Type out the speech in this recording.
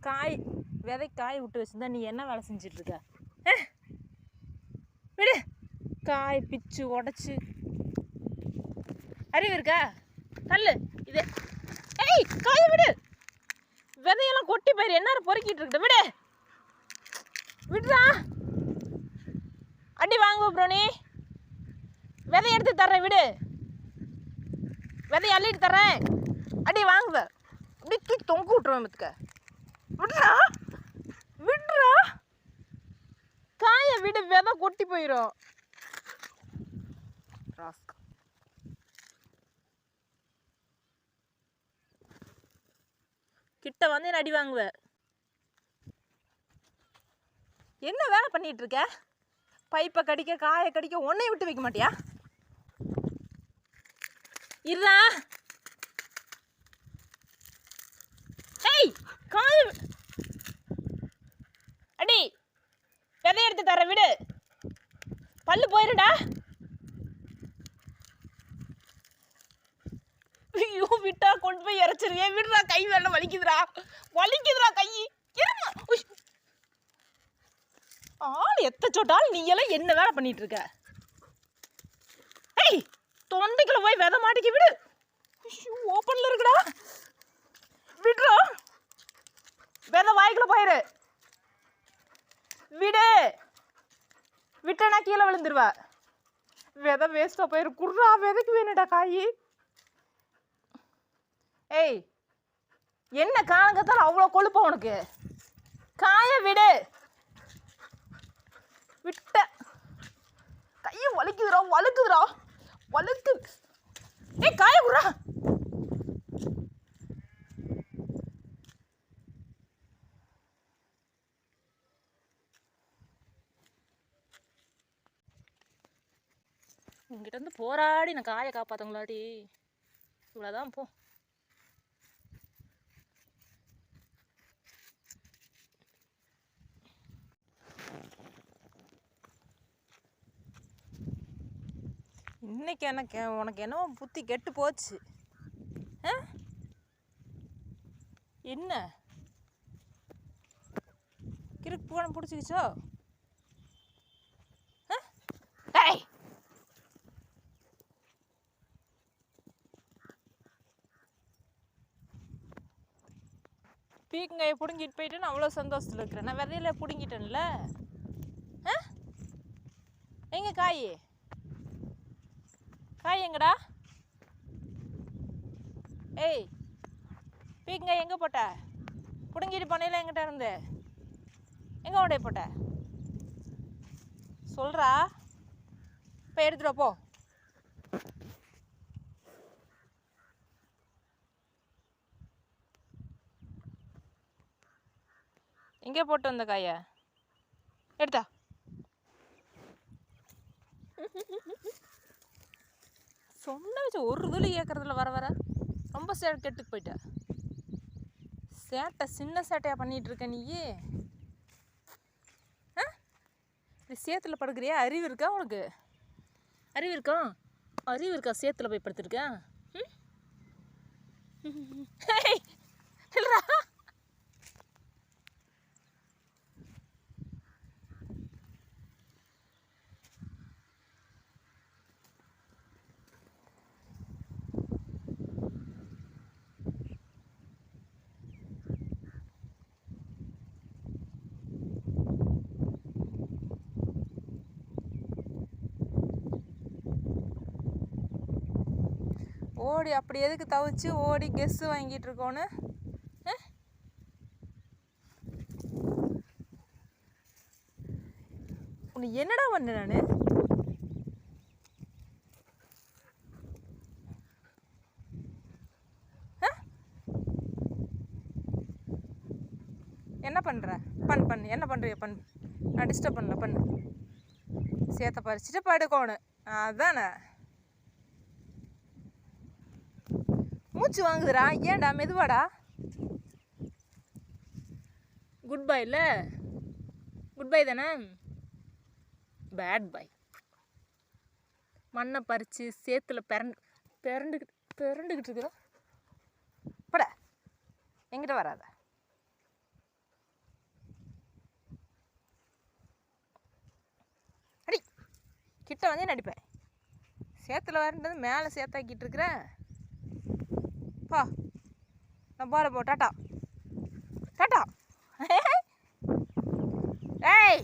காய் விதை காய் விட்டு வச்சுருந்தா நீ என்ன வேலை செஞ்சிட்ருக்க? இருக்க விடு. காய் பிச்சு உடச்சி. அறிவு இருக்கா? தள்ளு. இது. ஏய் காய விடு. விதையெல்லாம் கொட்டி பயிர். என்ன பொறுக்கிட்டு இருக்க விடு. விடுதா அடி வாங்குவ ப்ரோனி விதை எடுத்து தர்றேன் விடு. விதை அள்ளிட்டு தர்றேன். அடி வாங்குவ. அப்படி தூக்கி தொங்க விட்டுருவேன் பத்துக்க. விடுறா. விடுறா. காய விட விதை கொட்டி போயிடும் கிட்ட வந்து என்ன அடி வாங்குவ? என்ன வேலை பண்ணிட்டு இருக்க? பைப்பை கடிக்க காயை கடிக்க ஒன்னையும் விட்டு வைக்க மாட்டியா? இருடா. ஏய் கால். அடி விதை எடுத்து தர விடு. பல்லு போயிருடா. ஐயோ விட்டா கொண்டு போய் இறச்சிருக்கேன் விடுறா கை வேலை வலிக்குதுடா. வலிக்குதுடா கை. ஆள் எத்த சொட்டாலும் நீ எல்லாம் என்ன வேலை பண்ணிட்டு இருக்க? ஏய் தொண்டைக்குள்ள போய் விதை மாட்டிக்க விடு. ஓப்பன்ல இருக்குடா. விடுறா வெத வாய்க்குள்ள போயிரு. விடு. விட்டனா கீழே விழுந்துருவ. விதை வேஸ்ட்டாக போயிரு. குர்ரா விதைக்கு வேணுடா காய். ஏய் என்ன காலங்கத்தால் அவ்வளோ கொழுப்பம் உனக்கு? காய விடு. விட்ட. கையை வலிக்குதுடா வலுக்குதுடா வலுக்கு ஏய் காய குடுறா உங்ககிட்ட இருந்து போராடி நான் காயை காப்பாத்தங்களாடி. இவ்வளோதான் போ. இன்னைக்கு எனக்கு உனக்கு என்னவோ புத்தி கெட்டு போச்சு. ஆ? என்ன? கிறுக்கு போன பிடிச்சிக்கிச்சோ ஆ? ஏய் பீக்கங்காயை பிடுங்கிட்டு போயிட்டு நான் அவ்வளோ சந்தோஷத்தில் இருக்கிறேன். நான் விதையில பிடுங்கிட்டேன்ல. ஆ? எங்க காய்? காய் எங்கடா? ஏய் பீக்கங்காய் எங்கே போட்ட? பிடுங்கிட்டு போனையில எங்கிட்ட இருந்து. எங்கே உடைய போட்ட? சொல்கிறா இப்போ எடுத்துகிட்டு போ. எங்கே போட்டு வந்த காயை? எடுத்தா. சொன்ன வச்சு ஒரு துளி கேட்குறதுல வர வர ரொம்ப சே கெட்டுக்கு போயிட்ட. சேட்டை சின்ன சேட்டையாக பண்ணிகிட்டு இருக்க நீயே. ஆ? இது சேத்துல படுக்கிறியா? அறிவு இருக்கா உனக்கு? அறிவு இருக்கா? அறிவு இருக்கா சேத்துல போய் படுத்துருக்கேன் ம்? ஹே இல்லடா. ஓடி அப்படி எதுக்கு தவிச்சு ஓடி கெஸ்ஸு வாங்கிட்டு இருக்கோன்னு? ஆ? உன்னை என்னடா பண்ண நான்? என்ன பண்ணுற பண் பண்ணு என்ன பண்ணுறிய பண். நான் டிஸ்டர்ப் பண்ணல. பண்ணு சேத்த பறிச்சுட்டு படுக்கோணும். அதானே? மூச்சு வாங்குதுடா. ஏன்டா மெதுவாடா? குட் பை இல்லை? குட் பை தானே? பேட் பை மண்ணை பறித்து சேத்துல பிறண்டு பிறண்டுக்கிட்டு பிறண்டுக்கிட்டு இருக்கிறோம் பட. எங்கிட்ட வராத. அடி கிட்ட வந்து நடிப்பேன் சேத்துல வரன்றது மேலே சேத்தாக்கிட்டு இருக்கிறேன் பா நான் போகிற போ டாட்டா டாட்டா ஏய்